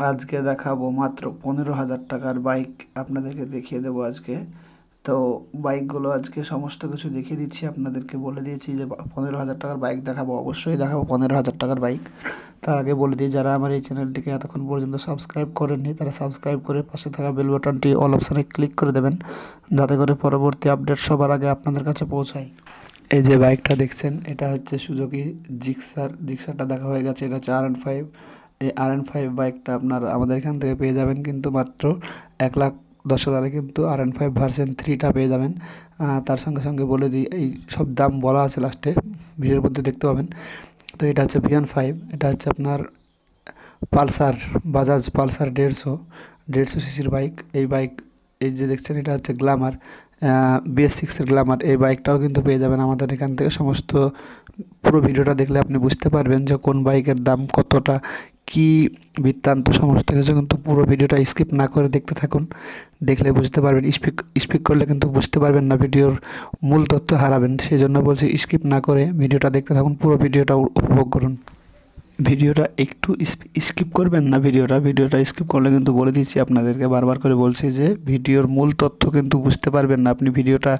আজকে দেখাবো মাত্র পনেরো হাজার টাকার বাইক আপনাদেরকে দেখিয়ে দেবো আজকে। তো বাইকগুলো আজকে সমস্ত কিছু দেখিয়ে দিচ্ছি, আপনাদেরকে বলে দিয়েছি যে পনেরো হাজার টাকার বাইক দেখাবো, অবশ্যই দেখাবো পনেরো হাজার টাকার বাইক। তার আগে বলে দিই, যারা আমার এই চ্যানেলটিকে এতক্ষণ পর্যন্ত সাবস্ক্রাইব করেননি, তারা সাবস্ক্রাইব করে পাশে থাকা বেল বাটনটি অল অপশানে ক্লিক করে দেবেন, যাতে করে পরবর্তী আপডেট সবার আগে আপনাদের কাছে পৌঁছায়। এই যে বাইকটা দেখছেন, এটা হচ্ছে সুজুকি জিক্সার। জিক্সারটা দেখা হয়ে গেছে, এটা আর এন ফাইভ। এই আর এন ফাইভ বাইকটা আপনার আমাদের এখান থেকে পেয়ে যাবেন কিন্তু মাত্র এক লাখ দশ হাজারে কিন্তু আর এন ফাইভ ভার্সেন থ্রিটা পেয়ে যাবেন। তার সঙ্গে সঙ্গে বলে দিই, এই সব দাম বলা আছে লাস্টে ভিডিওর মধ্যে দেখতে পাবেন। তো এটা হচ্ছে ভিয়ান ফাইভ এটা হচ্ছে আপনার পালসার, বাজাজ পালসার দেড়শো দেড়শো সিসির বাইক এই বাইক এই যে দেখছেন, এটা হচ্ছে গ্ল্যামার বিএস সিক্সের গ্ল্যামার এই বাইকটাও কিন্তু পেয়ে যাবেন আমাদের এখান থেকে। সমস্ত পুরো ভিডিওটা দেখলে আপনি বুঝতে পারবেন যে কোন বাইকের দাম কতটা কি বৃত্তান্ত সমস্ত কিছু কিন্তু পুরো ভিডিওটা স্কিপ না করে দেখতে থাকুন। দেখলে বুঝতে পারবেন স্পিক স্পিক করলে কিন্তু বুঝতে পারবেন না ভিডিওর মূল তথ্য হারাবেন। সেই জন্য বলছি স্কিপ না করে ভিডিওটা দেখতে থাকুন, পুরো ভিডিওটা উপভোগ করুন। ভিডিওটা একটু স্কিপ করবেন না ভিডিওটা ভিডিওটা স্কিপ করলে কিন্তু বলে দিচ্ছি আপনাদেরকে বারবার করে বলছি যে ভিডিওর মূল তথ্য কিন্তু বুঝতে পারবেন না। আপনি ভিডিওটা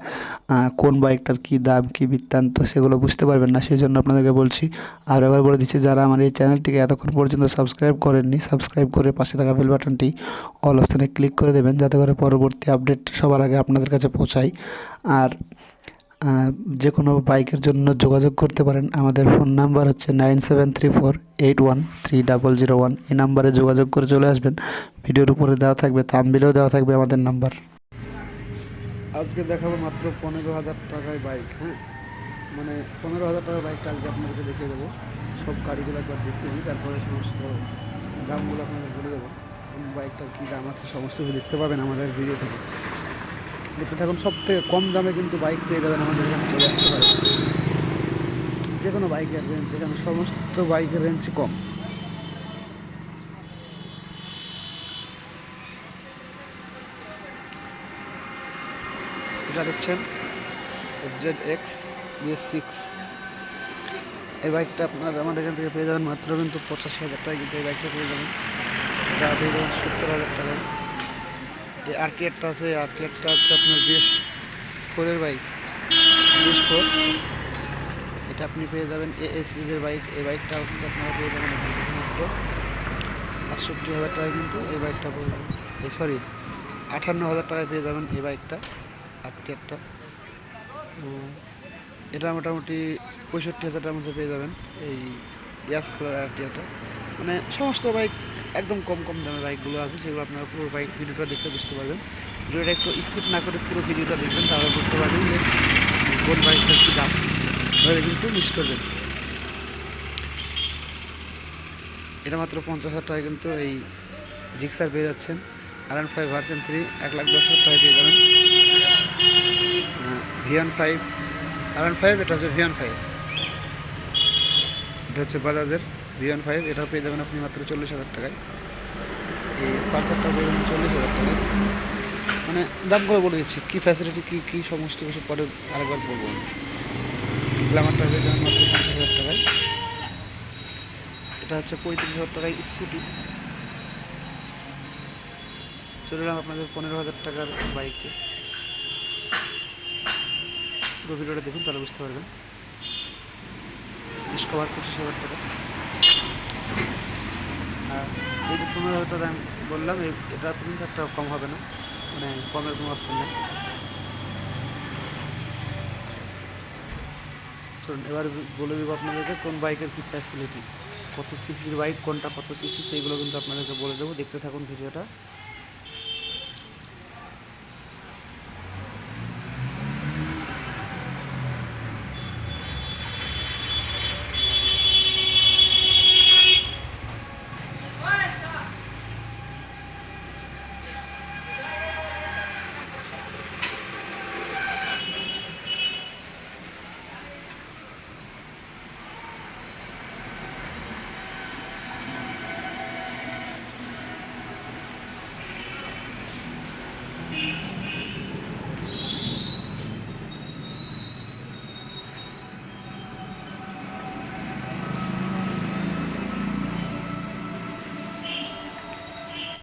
কোন বাইকটার কী দাম, কী বৃত্তান্ত সেগুলো বুঝতে পারবেন না। সেই জন্য আপনাদেরকে বলছি, আর একবার বলে দিচ্ছি, যারা আমার এই চ্যানেলটিকে এতক্ষণ পর্যন্ত সাবস্ক্রাইব করেননি, সাবস্ক্রাইব করে পাশে থাকা বেল বাটনটি অল অপশানে ক্লিক করে দেবেন, যাতে করে পরবর্তী আপডেট সবার আগে আপনাদের কাছে পৌঁছায়। আর যে কোনো বাইকের জন্য যোগাযোগ করতে পারেন। আমাদের ফোন নাম্বার হচ্ছে nine seven three four eight one three double zero one. এই নাম্বারে যোগাযোগ করে চলে আসবেন। ভিডিওর উপরে দেওয়া থাকবে থামবিলেও দেওয়া থাকবে আমাদের নাম্বার। আজকে দেখাবো মাত্র পনেরো হাজার টাকায় বাইক হ্যাঁ? মানে পনেরো হাজার টাকার বাইকটা আজকে আপনাদেরকে দেখিয়ে দেবো। সব গাড়িগুলো একবার দেখতে দিই তারপরে সমস্ত দামগুলো আপনাদের বলে দেবো। বাইকটার কী দাম আছে, সমস্ত কিছু দেখতে পাবেন আমাদের ভিডিও থেকে। দেখতে থাকুন সব থেকে কম দামে কিন্তু বাইক পেয়ে যাবেন আমাদের এখানে, চলে আসতে পারে যে কোনো বাইকের রেঞ্জ এখানে সমস্ত বাইকের রেঞ্জই কম। এটা দেখছেন জেড এক্স বিএস সিক্স এই বাইকটা আপনার আমাদের এখান থেকে পেয়ে যাবেন মাত্র কিন্তু পঁচাশি হাজার টাকায় কিন্তু এই বাইকটা পেয়ে যাবেন। এটা পেয়ে যাবেন সত্তর হাজার টাকায়। আর টিআরটা আছে, আর হচ্ছে আপনার বিএস ফোরের বাইক। BS four. এটা আপনি পেয়ে যাবেন এ এ সিরিজের বাইক। এই বাইকটাও কিন্তু আপনারা পেয়ে যাবেন মাত্র আটষট্টি হাজার টাকায় কিন্তু এই বাইকটা পেয়ে যাবেন। এই সরি আটান্ন হাজার টাকায় পেয়ে যাবেন এই বাইকটা। আর টিআরটা এটা মোটামুটি পঁয়ষট্টি হাজার টাকার মধ্যে পেয়ে যাবেন এই ইয়াস কালার আর টিআরটা মানে সমস্ত বাইক একদম কম কম দামের বাইকগুলো আছে, সেগুলো আপনারা পুরো বাইক ভিডিওটা দেখলে বুঝতে পারবেন। ভিডিওটা একটু স্কিপ না করে পুরো ভিডিওটা দেখবেন, তাহলে বুঝতে পারবেন যে কোন বাইকটা কী দাম। তাহলে কিন্তু মিস করবেন। এটা মাত্র পঞ্চাশ হাজার টাকায় কিন্তু এই জিক্সার পেয়ে যাচ্ছেন। আর এন ফাইভ ভার্সেন থ্রি এক লাখ দশ হাজার টাকায় পেয়ে যাবেন। ভিয়ান ফাইভ আর এন ফাইভ এটা হচ্ছে ভিয়ান ফাইভ এটা হচ্ছে বাজাজের ভিএন ফাইভ এটাও পেয়ে যাবেন আপনি মাত্র চল্লিশ হাজার টাকায়। এই পালসারটা পেয়ে যাবেন চল্লিশ হাজার টাকায়। মানে দামগুলো বলে দিচ্ছি, কী ফ্যাসিলিটি কী কী সমস্ত কিছু পরে আরেকবার বলব। গ্ল্যামারটা পেয়ে যাবেন মাত্র পঞ্চাশ হাজার টাকায়। এটা হচ্ছে পঁয়ত্রিশ হাজার টাকায় স্কুটি চলে এলাম আপনাদের পনেরো হাজার টাকার বাইকে ভিডিওটা দেখুন, তাহলে বুঝতে পারবেন। ডিসকভার পঁচিশ হাজার টাকা। আর এই যে পনেরো টাকা আমি বললাম এটা কিন্তু একটা কম হবে না মানে কমের কোনো অপশন নেই। চলুন, এবার বলে দেবো আপনাদেরকে কোন বাইকের কী ফ্যাসিলিটি কত সিসির বাইক, কোনটা কত সিসি সেইগুলো কিন্তু আপনাদেরকে বলে দেবো। দেখতে থাকুন ভিডিওটা।